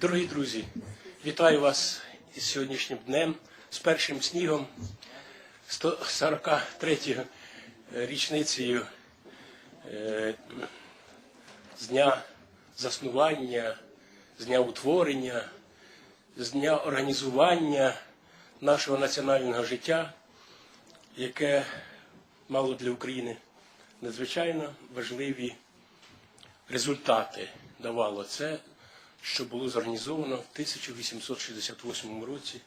Дорогі друзі, вітаю вас із сьогоднішнім днем, з першим снігом 143-ю річницею е, з дня заснування, з дня утворення, з дня організування нашого національного життя, яке мало для України надзвичайно важливі результати давало це, що було зорганізовано в 1868 році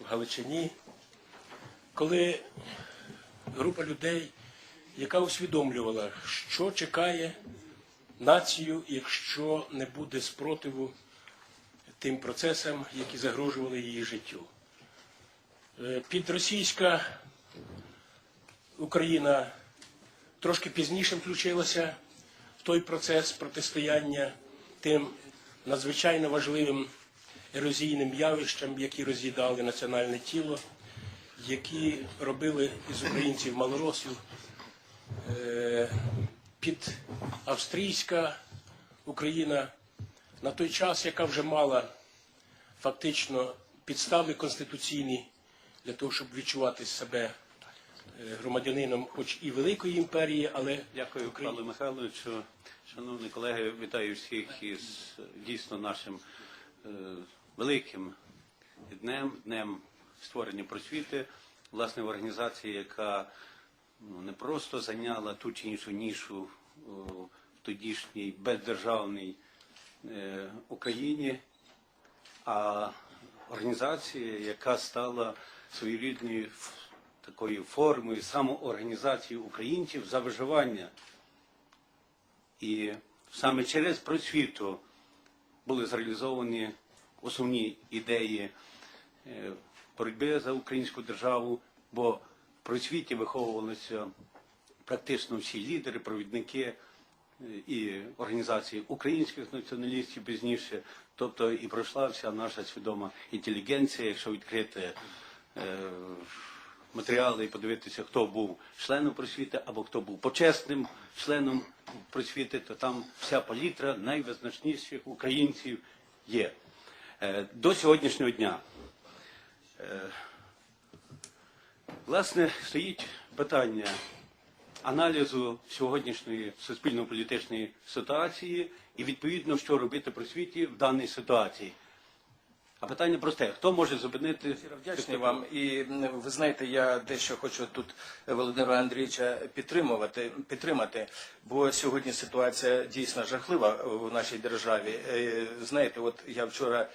в Галичині, коли група людей, яка усвідомлювала, що чекає націю, якщо не буде спротиву тим процесам, які загрожували її життю. Е, Підросійська Україна трошки пізніше включилася в той процес протистояння тим надзвичайно важливим ерозійним явищам, які роз'їдали національне тіло, які робили із українців малоросів Е, під австрійська Україна. На той час, яка вже мала фактично підстави конституційні для того, щоб відчувати себе громадянином, хоч і великої імперії, але Дякую. Павло Михайловичу. Шановні колеги, вітаю всіх із дійсно нашим е, великим днем, днем створення просвіти, власне, в організації, яка ну, не просто зайняла ту чи іншу нішу о, в тодішній бездержавній е, Україні, а організація, яка стала своєрідною такою формою самоорганізації українців за виживання. І саме через просвіту були зреалізовані основні ідеї е, боротьби за українську державу, бо в просвіті виховувалися практично всі лідери, провідники е, і організації українських націоналістів пізніше, тобто і пройшла вся наша свідома інтелігенція, якщо відкрити е, матеріали і подивитися, хто був членом просвіти або хто був почесним членом просвіти, то там вся палітра найвизначніших українців є. Е, До сьогоднішнього дня е, власне стоїть питання аналізу сьогоднішньої суспільно-політичної ситуації і відповідно, що робити просвіті в даній ситуації. А питання просте: хто може зупинити Вдячний вам. І ви знаєте, я дещо хочу тут Володимира Андрійовича підтримувати, підтримати, бо сьогодні ситуація дійсно жахлива в нашій державі. Е, Знаєте, от я вчора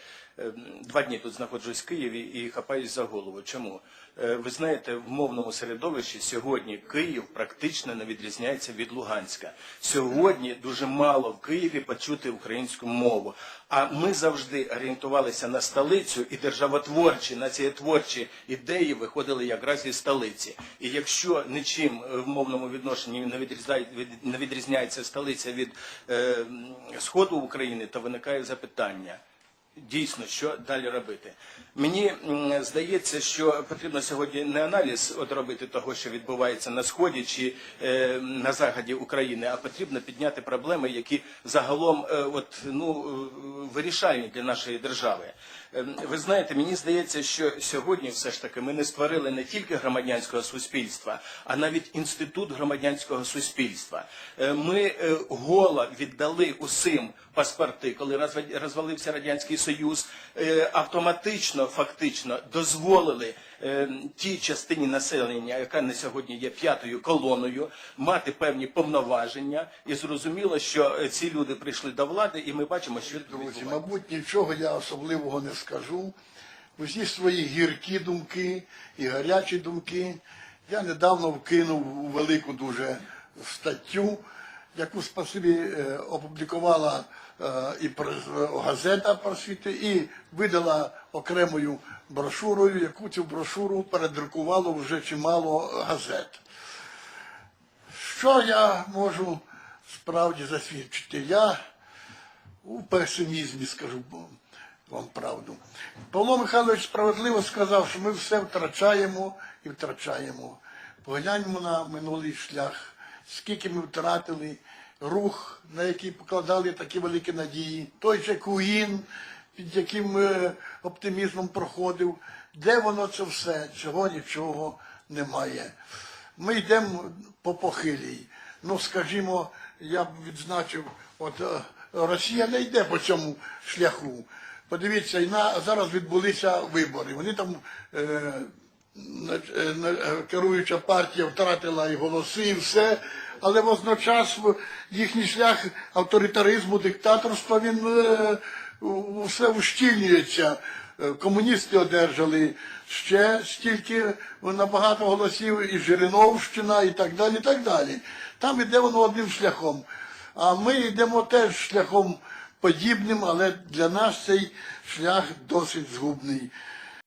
два дні тут знаходжусь в Києві і хапаюсь за голову. Чому? Е, Ви знаєте, в мовному середовищі сьогодні Київ практично не відрізняється від Луганська. Сьогодні дуже мало в Києві почути українську мову. А ми завжди орієнтувалися на столицю і державотворчі, націєтворчі ідеї виходили якраз із столиці. І якщо нічим е, в мовному відношенні не відрізняється столиця від е, сходу України, то виникає запитання. Дійсно, що далі робити? Мені здається, що потрібно сьогодні не аналіз от робити того, що відбувається на сході чи е, на заході України, а потрібно підняти проблеми, які загалом е, от, ну, е, вирішальні для нашої держави. Е, Ви знаєте, мені здається, що сьогодні все ж таки ми не створили не тільки громадянського суспільства, а навіть інститут громадянського суспільства. Е, Ми гола голо віддали усім паспорти, коли розва- розвалився радянський союз, е, автоматично, фактично дозволили е, тій частині населення, яка на сьогодні є п'ятою колоною, мати певні повноваження, і зрозуміло, що е, ці люди прийшли до влади, і ми бачимо, що Друзі, мабуть, нічого я особливого не скажу. Усі свої гіркі думки і гарячі думки. Я недавно вкинув у велику дуже статтю, яку спасибі е, опублікувала е, і газета просвіти, і видала окремою брошурою, яку цю брошуру передрукувало вже чимало газет. Що я можу справді засвідчити? Я у песимізмі скажу вам правду. Павло Михайлович справедливо сказав, що ми все втрачаємо і втрачаємо. Погляньмо на минулий шлях, скільки ми втратили рух, на який покладали такі великі надії. Той же Куїн, під яким е, оптимізмом проходив. Де воно це все? Чого нічого немає. Ми йдемо по похилій. Ну, скажімо, я б відзначив, от е, Росія не йде по цьому шляху. Подивіться, на, зараз відбулися вибори. Вони там е, керуюча партія втратила і голоси, і все. Але водночас їхній шлях авторитаризму, диктаторства, він е, все ущільнюється. Е, Комуністи одержали ще стільки набагато голосів, і Жириновщина, і так далі. і так далі. Там іде воно одним шляхом. А ми йдемо теж шляхом подібним, але для нас цей шлях досить згубний.